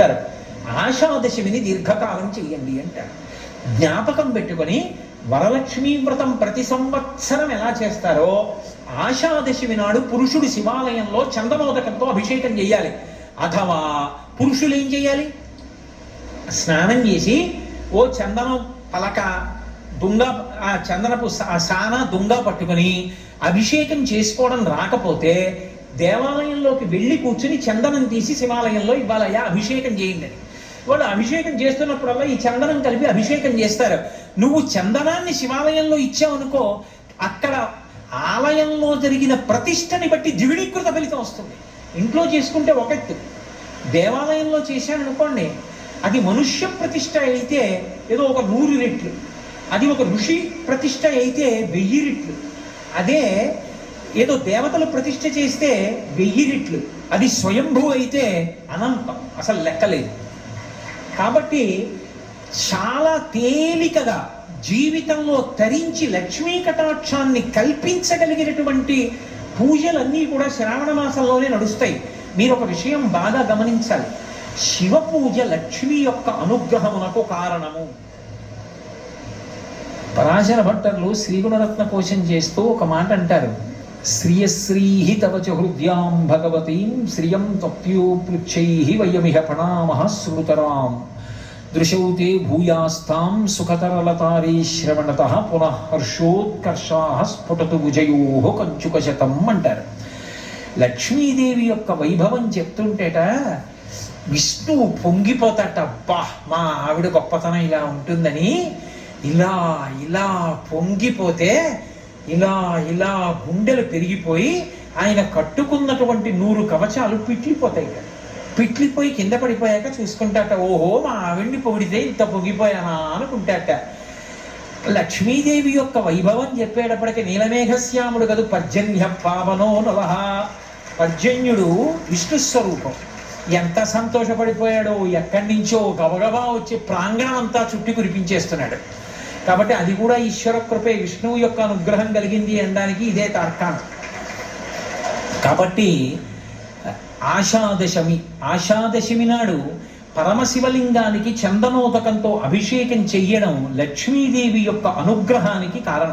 చెప్తారు ఆషాదశమిని దీర్ఘకాలం చెయ్యండి అంటారు. జ్ఞాపకం పెట్టుకొని వరలక్ష్మీ వ్రతం ప్రతి సంవత్సరం ఎలా చేస్తారో ఆషాదశమి నాడు పురుషుడు శివాలయంలో చందమోదకంతో అభిషేకం చేయాలి. అథవా పురుషులు ఏం చేయాలి? స్నానం చేసి ఓ చందనం పలక దుంగ ఆ చందనపు సానా దుంగ పట్టుకొని అభిషేకం చేసుకోవడం రాకపోతే దేవాలయంలోకి వెళ్ళి కూర్చుని చందనం తీసి శివాలయంలో ఇవ్వాలయ్యా అభిషేకం చేయండి అని. వాళ్ళు అభిషేకం చేస్తున్నప్పుడల్లా ఈ చందనం కలిపి అభిషేకం చేస్తారు. నువ్వు చందనాన్ని శివాలయంలో ఇచ్చావనుకో అక్కడ ఆలయంలో జరిగిన ప్రతిష్టని బట్టి ద్విగుణీకృత ఫలితం వస్తుంది. ఇంట్లో చేసుకుంటే ఒకటి దేవాలయంలో చేశాననుకోండి అది మనుష్య ప్రతిష్ట అయితే ఏదో ఒక నూరు రెట్లు. అది ఒక ఋషి ప్రతిష్ట అయితే వెయ్యి రెట్లు. అదే ఏదో దేవతలు ప్రతిష్ట చేస్తే వెయ్యి రెట్లు. అది స్వయంభూ అయితే అనంతం. అసలు లెక్కలేదు. కాబట్టి చాలా తేలికగా జీవితంలో తరించి లక్ష్మీ కటాక్షాన్ని కల్పించగలిగినటువంటి పూజలన్నీ కూడా శ్రావణ మాసంలోనే నడుస్తాయి. మీరు ఒక విషయం బాగా గమనించాలి. శివ పూజ లక్ష్మి యొక్క అనుగ్రహమునకు కారణము. పరాశర భట్టర్లు శ్రీగుణరత్న కోశం చేస్తూ ఒక మాట అంటారు. శ్రియశ్రీహి తవ చ హృద్యాం భగవతీం శ్రియం తప్యూపృచ్చై వయమిహ ప్రణామః స్మృతరాం దృశౌతే భూయాస్తాం సుఖతరలతారీ శ్రవణత పునః హర్షోత్కర్షా స్ఫుటతు భుజయో కంచుకశతం అంటారు. లక్ష్మీదేవి యొక్క వైభవం చెప్తుంటేట విష్ణువు పొంగిపోతాట అబ్బా మా ఆవిడ గొప్పతనం ఇలా ఉంటుందని ఇలా ఇలా పొంగిపోతే ఇలా ఇలా గుండెలు పెరిగిపోయి ఆయన కట్టుకున్నటువంటి నూరు కవచాలు పిట్లిపోతాయి. పిట్లిపోయి కింద పడిపోయాక చూసుకుంటాట ఓహో మా ఆవిడ్ని పొగిడితే ఇంత పొగిపోయానా? అనుకుంటాట. లక్ష్మీదేవి యొక్క వైభవం చెప్పేటప్పటికి నీలమేఘశ్యాముడు కదు పర్జన్య పావనో నవహ పర్జన్యుడు విష్ణు స్వరూపం. ఎంత సంతోషపడిపోయాడో ఎక్కడి నుంచో గబగబా వచ్చి ప్రాంగణం అంతా చుట్టి కురిపించేస్తున్నాడు. కాబట్టి అది కూడా ఈశ్వర కృపే విష్ణువు యొక్క అనుగ్రహం కలిగింది అనడానికి ఇదే తార్కాణం. కాబట్టి ఆషాదశమి ఆషాదశమి నాడు పరమశివలింగానికి చందనోదకంతో అభిషేకం చెయ్యడం లక్ష్మీదేవి యొక్క అనుగ్రహానికి కారణం.